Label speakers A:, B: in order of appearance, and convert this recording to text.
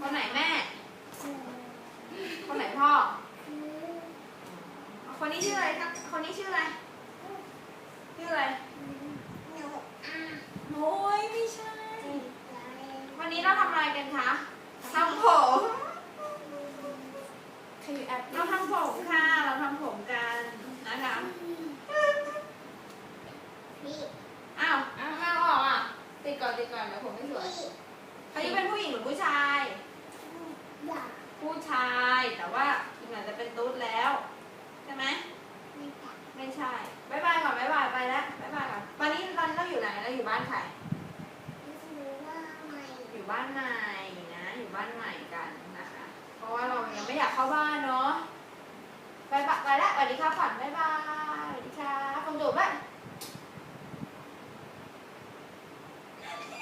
A: คนไหนแม่ คนไหนพ่อ คนนี้ชื่ออะไรครับ คนนี้ชื่ออะไร ชื่ออะไรโอ้ยไม่ใช่ วันนี้เราทำอะไรกันคะทำผม
B: Can you add
A: เราทำผมค่ะ เราทำผมกันนะคะอ้าว อนติดก่อนเดี๋ยวผมไม่สวยเขาจะเป็นผู้หญิงหรือผู้ชาย ผู้ชายแต่ว่าอีกหน่อยจะเป็นตุ๊ดแล้ว ใช่ไหมไม่ใช่บายบายก่อนบายบายไปแล้วบายบายก่อนวันนี้ตอนนี้เราอยู่ไหนเราอยู่บ้านใครอยู่บ้านใหม่นะ อยู่บ้านใหม่กันนะคะ เพราะว่าเรายังไม่อยากเข้าบ้านเนาะไปปไปแล้วสวัสดีค่ะฝันบายบายสวัสดีค่ะคงดูบ้าน